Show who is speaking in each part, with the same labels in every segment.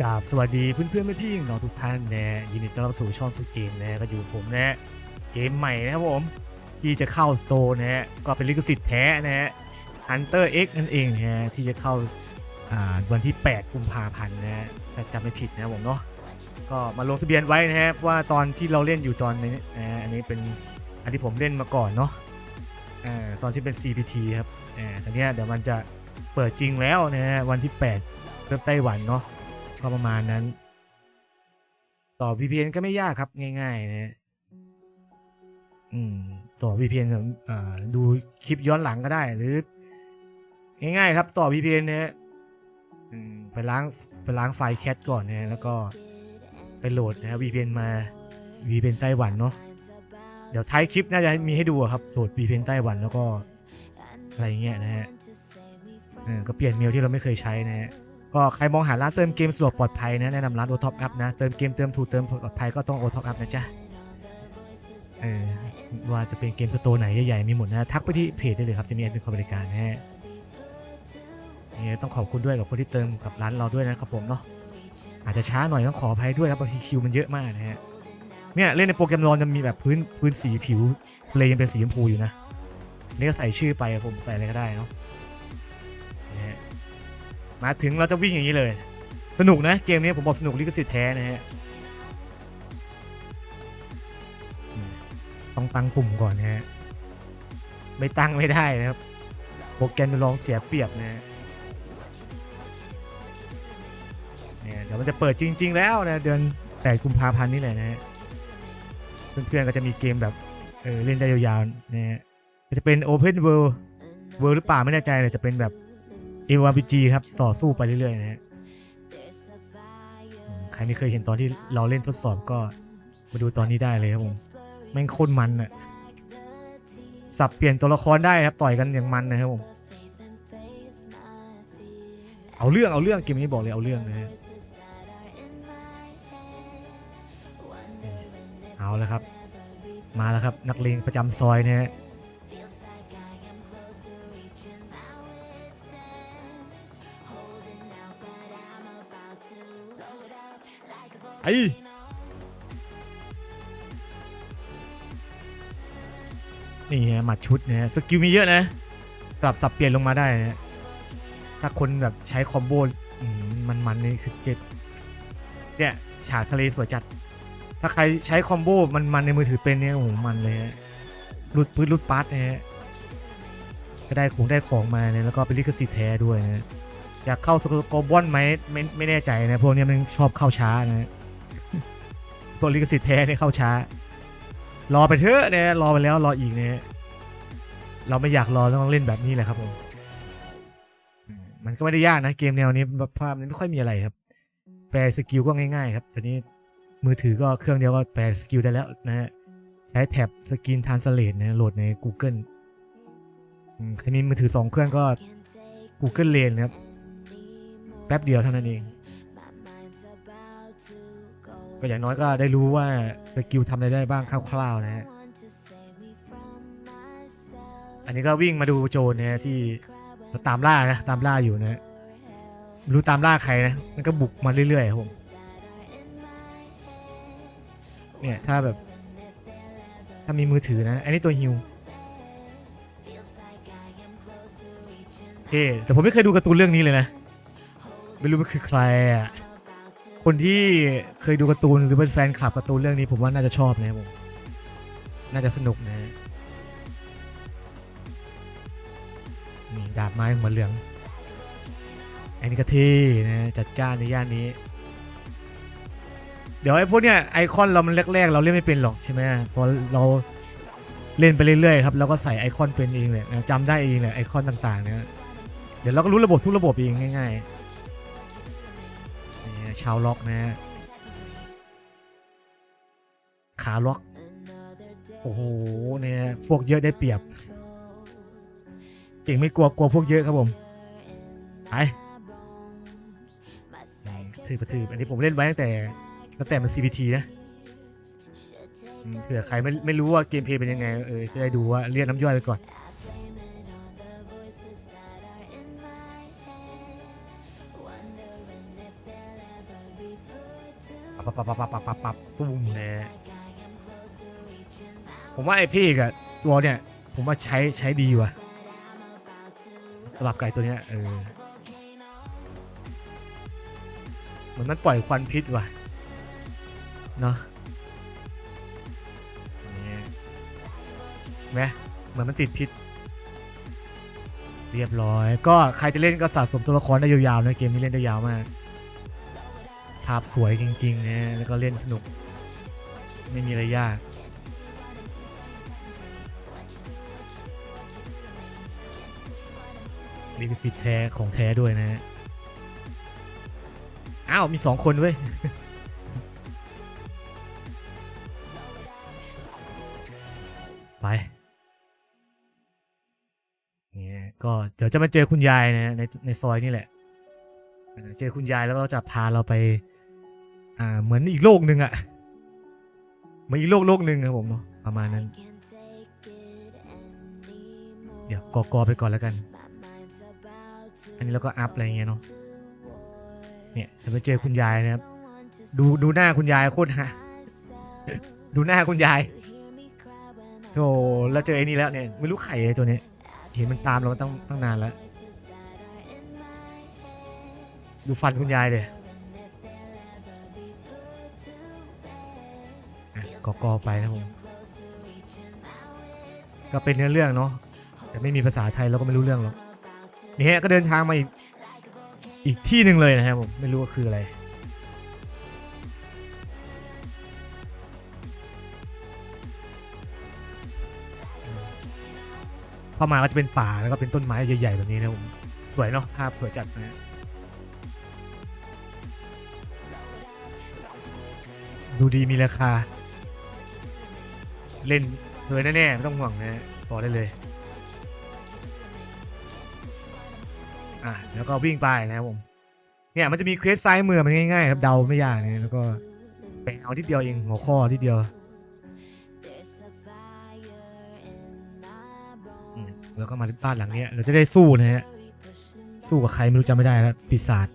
Speaker 1: กราบสวัสดีเพื่อนเพื่อนๆพี่ๆน้องทุกท่านนะยินดีต้อนรับสู่ช่องทุกเกมนะก็อยู่ผมนะเกมใหม่นะครับผม ที่จะเข้าสโตร์นะฮะก็เป็นลิขสิทธิ์แท้นะฮะ Hunter X นั่นเองนะฮะที่จะเข้าอ่าวันที่ 8 กุมภาพันธ์นะฮะจำไม่ผิดนะผมเนาะก็มาลงทะเบียนไว้นะฮะเพราะว่าตอนที่เราเล่นอยู่ตอนนี้นะอันนี้เป็นอันที่ผมเล่นมาก่อนเนาะตอนที่เป็น CPT ครับตอนเนี้ยเดี๋ยวมันจะเปิดจริงแล้วนะฮะวันที่ 8เริ่มไต้หวันเนาะ ก็ประมาณนั้น ต่อ VPN ก็ไม่ยากครับง่ายๆนะฮะอืมต่อ VPN อ่าดูคลิปย้อนหลังก็ได้ หรือ ง่ายๆครับ ต่อ VPN นะฮะอืมไปล้างไปล้างไฟล์แคทก่อนนะแล้วก็ไปโหลดนะ VPN มา VPN ไต้หวันเนาะเดี๋ยวท้ายคลิปน่าจะมีให้ดูครับโหลด VPN ไต้หวันแล้วก็อะไรเงี้ยนะฮะเออก็เปลี่ยนเมลที่เราไม่เคยใช้นะฮะ ก็ใครมองหาร้านเติมเกมสะดวกปลอดภัยนะแนะนำร้านโอท็อปแอัพนะเติมเกมเติมถูกเติมปลอดภัยก็ต้องโอท็อปแอัพนะจ๊ะเออว่าจะเป็นเกมสโตร์ไหนใหญ่ๆมีหมดนะทักไปที่เพจได้เลยครับจะมีแอดมินคอยบริการนะฮะนี่ต้องขอบคุณด้วยกับคนที่เติมกับร้านเราด้วยนะครับผมเนาะอาจจะช้าหน่อยต้องขออภัยด้วยครับบางทีคิวมันเยอะมากนะฮะเนี่ยเล่นในโปรแกรมรอนจะมีแบบพื้นพื้นสีผิวเลยยังเป็นสีชมพูอยู่นะนี่ก็ใส่ชื่อไปผมใส่อะไรก็ได้เนาะ มาถึงเราจะวิ่งอย่างนี้เลย สนุกนะเกมนี้ผมบอกสนุกลิขสิทธิ์แท้นะฮะต้องตั้งปุ่มก่อนนะฮะไม่ตั้งไม่ได้นะครับโปรแกรมจะลองเสียเปรียบนะฮะเนี่ยเดี๋ยวมันจะเปิดจริง ๆ แล้วนะเดือน8กุมภาพันธ์นี่แหละนะฮะเพื่อนๆก็จะมีเกมแบบเออเล่นได้ยาวๆนะฮะจะเป็น Open World World หรือเปล่าไม่แน่ใจเลยจะเป็นแบบ เอว RPG ครับ ต่อสู้ไปเรื่อยๆนะฮะอืมใครไม่เคยเห็นตอนที่เราเล่นทดสอบก็มาดูตอนนี้ได้เลยครับผมแม่งโคตรมันอะสับเปลี่ยนตัวละครได้ครับ ต่อยกันอย่างมันนะครับผมเอาเรื่องเอาเรื่องเกมนี้บอกเลยเอาเรื่องนะฮะเอาแล้วครับ มาแล้วครับ นักเลงประจำซอยนะฮะ ไอ้นี่ฮะหมัดชุดนะฮะสกิลมีเยอะนะสลับสับเปลี่ยนลงมาได้นะถ้าคนแบบใช้คอมโบอืมมันนี่คือเจ็บเนี่ยฉากทะเลสวยจัด ถ้าใครใช้คอมโบมันๆในมือถือเป็นเนี่ยโอ้โหมันเลยฮะรุดพื้นรุดปาร์ตนะฮะก็ได้ของได้ของมาเนี่ยแล้วก็เป็นลิขสิทธิ์แท้ด้วยนะ อยากเข้าสโกบอนไหมไม่ไม่แน่ใจนะ พวกนี้มันชอบเข้าช้านะพวกลิขสิทธิ์แท้เนี่ยเข้าช้า รอไปเถอะเนี่ยรอไปแล้วรออีกเนี่ยเราไม่อยากรอต้องเล่นแบบนี้แหละครับผมมันก็ไม่ได้ยากนะ เกมแนวนี้ภาพมันไม่ค่อยมีอะไรครับ แปลสกิลก็ง่ายๆครับตอนนี้มือถือก็เครื่องเดียวก็แปลสกิลได้แล้วนะฮะใช้แท็บสกินทานสเลตนะโหลดใน Google อืมใครมีมือถือสองเครื่องก็ Google Lens นะครับ แป๊บเดียวเท่านั้นเอง ก็อย่างน้อยก็ได้รู้ว่าสกิลทำอะไรได้บ้างคร่าวๆนะฮะ อันนี้ก็วิ่งมาดูโจรนะฮะที่ตามล่านะตามล่าอยู่นะรู้ตามล่าใครนะ มันก็บุกมาเรื่อยๆผมเนี่ยถ้าแบบ ถ้ามีมือถือนะ อันนี้ตัวฮิวเท่แต่ผมไม่เคยดูการ์ตูนเรื่องนี้เลยนะ ไม่รู้มันคือใครอะ คนที่เคยดูการ์ตูนหรือเป็นแฟนคลับการ์ตูนเรื่องนี้ผมว่าน่าจะชอบนะครับผม น่าจะสนุกนะฮะนี่ดาบไม้หัวเหลือง อันนี้ก็เท่นะจัดจ้านในย่านนี้ เดี๋ยวไอ้พวกเนี้ยไอคอนเรามันแรกๆ เราเล่นไม่เป็นหรอกใช่ไหมพอเราเล่นไปเรื่อยๆครับเราก็ใส่ไอคอนเป็นเองเลยจำได้เองเลยไอคอนต่างๆเนี่ยเดี๋ยวเราก็รู้ระบบทุกระบบเองง่าย ๆ ชาวล็อกนะฮะขาล็อก โอ้โหเนี่ยพวกเยอะได้เปรียบ เก่งไม่กลัวกลัวพวกเยอะครับผมไปถือกระถืออันนี้ผมเล่นไว้ตั้งแต่ตั้งแต่มัน CPT นะเผื่อใครไม่ไม่รู้ว่าเกมเพลย์เป็นยังไงเออจะได้ดูว่าเรียกน้ำย่อยไปก่อน ปับปับปับปับปับปับปับตุ้มนะฮะผมว่าไอ้พี่กับตัวเนี่ย ผมว่าใช้ใช้ดีว่ะสลับไก่ตัวเนี้ยเออเหมือนมันปล่อยควันพิษว่ะเนาะเนี่ยเห็นไหมเหมือนมันติดพิษ เรียบร้อย ก็ใครจะเล่นก็สะสมตัวละครได้ยาวๆนะเกมนี้เล่นได้ยาวมาก ภาพสวยจริงๆนะแล้วก็เล่นสนุก ไม่มีอะไรยากลิขสิทธิ์แท้ของแท้ด้วยนะฮะ อ้าว มีสองคนเว้ย ไป เนี่ย ก็เดี๋ยวจะมาเจอคุณยายนะในในซอยนี่แหละ เจอคุณยายแล้วก็จะพาเราไป อ่า เหมือนอีกโลกหนึ่งอะเหมือนอีกโลกโลกหนึ่งครับผมเนาะประมาณนั้น เดี๋ยวกอกอไปก่อนแล้วกัน อันนี้เราก็อัพอะไรเงี้ยเนาะ เนี่ยเดี๋ยวไปเจอคุณยายนะครับ ดูดูหน้าคุณยายโคตรฮะ ดูหน้าคุณยายโธ่แล้วเจอไอ้นี่แล้วเนี่ยไม่รู้ไข่ไอ้ตัวเนี้ยเห็นมันตามเรามาตั้งตั้งนานแล้ว ดูฟันคุณยายเลยกอกอไปนะผมก็เป็นเนื้อเรื่องเนาะแต่ไม่มีภาษาไทยเราก็ไม่รู้เรื่องหรอกนี่ฮะก็เดินทางมาอีกอีกที่หนึ่งเลยนะครับผมไม่รู้ว่าคืออะไรเข้ามาก็จะเป็นป่าแล้วก็เป็นต้นไม้ใหญ่ๆแบบนี้นะผมสวยเนาะภาพสวยจัดนะ ดูดีมีราคา เล่นเพลินแน่ๆไม่ต้องห่วงนะบอกได้เลยอะแล้วก็วิ่งไปนะครับผมเนี่ยมันจะมีเควสซ้ายมือมันง่ายๆครับเดาไม่ยากนะแล้วก็ไปเอาที่เดียวเองหัวข้อที่เดียวแล้วก็มาที่บ้านหลังนี้เราจะได้สู้นะฮะสู้กับใครไม่รู้จำไม่ได้แล้วปีศาจ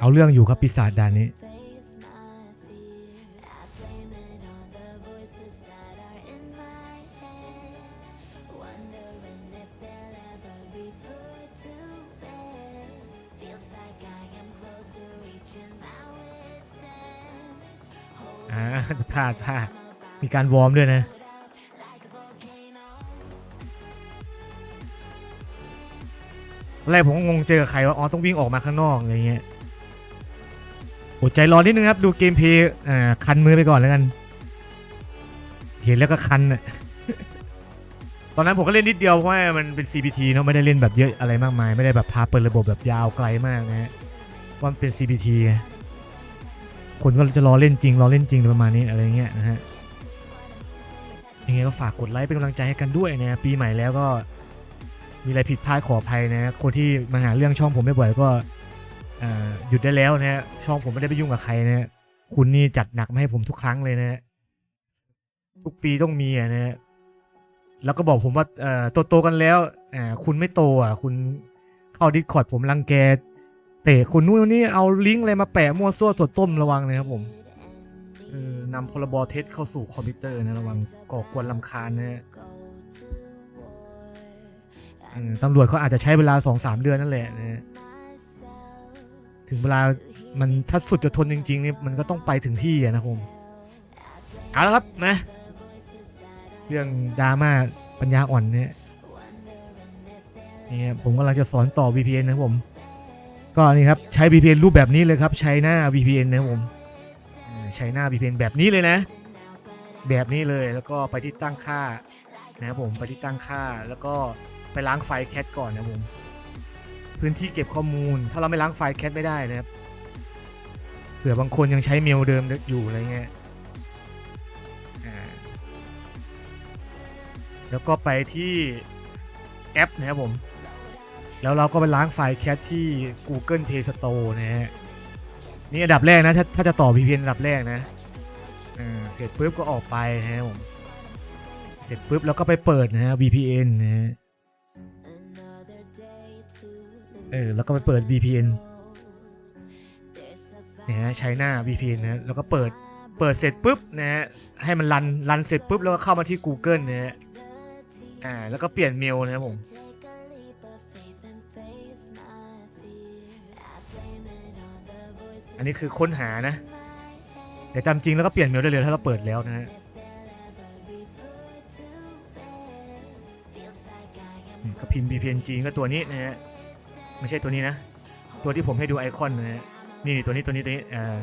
Speaker 1: เอาเรื่องอยู่ครับปีศาจด่านนี้ ดูท่ามีการวอร์มด้วยนะแรกผมก็งงเจอใครว่าอ๋อต้องวิ่งออกมาข้างนอกอะไรเงี้ยอดใจรอนิดนึงครับ ดูเกมเพย์อ่าคันมือไปก่อนแล้วกัน เห็นแล้วก็คันอะตอนนั้นผมก็เล่นนิดเดียวเพราะว่ามันเป็น CPT เนาะไม่ได้เล่นแบบเยอะอะไรมากมาย ไม่ได้แบบพาเปิดระบบแบบยาวไกลมากนะฮะเพราะมันเป็น CPT ไง คนก็จะรอเล่นจริงรอเล่นจริงประมาณนี้อะไรเงี้ยนะฮะยังไงก็ฝากกดไลค์เป็นกำลังใจให้กันด้วยนะปีใหม่แล้วก็มีอะไรผิดพลาดขออภัยนะคนที่มาหาเรื่องช่องผมไม่บ่อยก็หยุดได้แล้วนะฮะช่องผมไม่ได้ไปยุ่งกับใครนะฮะคุณนี่จัดหนักมาให้ผมทุกครั้งเลยนะฮะทุกปีต้องมีนะฮะแล้วก็บอกผมว่าโตๆกันแล้วคุณไม่โตอะคุณเข้าดิสคอร์ดผมรังแก เตะคุณนู่นนี่เอาลิงก์อะไรมาแปะมั่วซั่วถั่วต้มระวังนะครับผมเออนำพรบเท็จเข้าสู่คอมพิวเตอร์นะระวังก่อกวนลำคาญนะฮะตำรวจเขาอาจจะใช้เวลาสองสามเดือนนั่นแหละนะถึงเวลามันถ้าสุดจะทนจริงๆนี่มันก็ต้องไปถึงที่นะครับผมเอาละครับนะ เรื่องดราม่าปัญญาอ่อนเนี่ยนี่ผมกำลังจะสอนต่อ VPN นะผม ก็นี่ครับใช้ VPN รูปแบบนี้เลยครับใช้หน้า VPN นะครับผมใช้หน้า VPN แบบนี้เลยนะ แบบนี้เลยแล้วก็ไปที่ตั้งค่านะครับผมไปที่ตั้งค่าแล้วก็ไปล้างไฟล์แคทก่อนนะผมพื้นที่เก็บข้อมูล ถ้าเราไม่ล้างไฟล์แคทไม่ได้นะครับเผื่อบางคนยังใช้เมลเดิมอยู่อะไรเงี้ยแล้วก็ไปที่แอปนะครับผม แล้วเราก็ไปล้างไฟล์แคทที่ Google Play Store นะฮะนี่อันดับแรกนะ ถ้าถ้าจะต่อ VPN อันดับแรกนะอ่าเสร็จปุ๊บก็ออกไปนะฮะผมเสร็จปุ๊บแล้วก็ไปเปิดนะฮะ VPN นะฮะเออแล้วก็ไปเปิด VPN นี่ยฮะใช้หน้า VPN นะแล้วก็เปิดเปิดเสร็จปุ๊บนะฮะให้มันรันรันเสร็จปุ๊บแล้วก็เข้ามาที่ Google นะฮะอ่าแล้วก็เปลี่ยนเมลนะครับผม อันนี้คือค้นหานะ แต่ตามจริงแล้วก็เปลี่ยนเมลได้เลยถ้าเราเปิดแล้วนะฮะก็พิมพ์ VPN จริงก็ตัวนี้นะฮะ ไม่ใช่ตัวนี้นะ ตัวที่ผมให้ดูไอคอนนะฮะ นี่ตัวนี้ตัวนี้ตัวนี้อ่า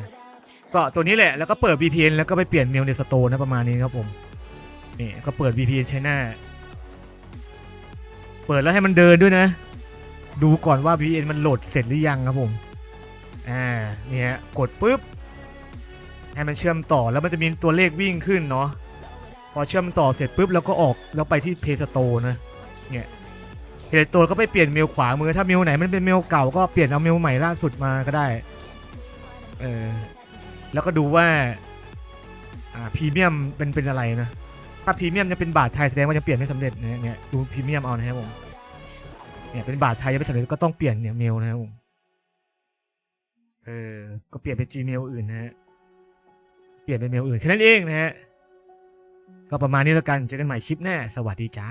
Speaker 1: ก็ตัวนี้แหละ แล้วก็เปิด VPN แล้วก็ไปเปลี่ยนเมลในสโตร์นะประมาณนี้ครับผม นี่ก็เปิด VPN ใช้หน้า เปิดแล้วให้มันเดินด้วยนะ ดูก่อนว่า VPN มันโหลดเสร็จหรือยังครับผม อ่าเนี่ยกดปุ๊บให้มันเชื่อมต่อแล้วมันจะมีตัวเลขวิ่งขึ้นเนาะพอเชื่อมต่อเสร็จปุ๊บแล้วก็ออกแล้วไปที่ Play Store นะเนี่ย Play Store ก็ไปเปลี่ยนเมลขวามือถ้าเมลไหนมันเป็นเมลเก่าก็เปลี่ยนเอาเมลใหม่ล่าสุดมาก็ได้เออแล้วก็ดูว่าอ่าพรีเมียมเป็นเป็นอะไรนะถ้าพรีเมียมจะเป็นบาทไทยแสดงว่าจะเปลี่ยนไม่สำเร็จนะเนี่ยดูพรีเมียมเอานะครับผมเนี่ยเป็นบาทไทยยังไม่สำเร็จก็ต้องเปลี่ยนเนี่ยเมลนะครับผม เออ ก็เปลี่ยนเป็น Gmail อื่นนะฮะ เปลี่ยนเป็นเมลอื่นแค่นั้นเองนะฮะ ก็ประมาณนี้แล้วกัน เจอกันใหม่คลิปหน้า สวัสดีจ้า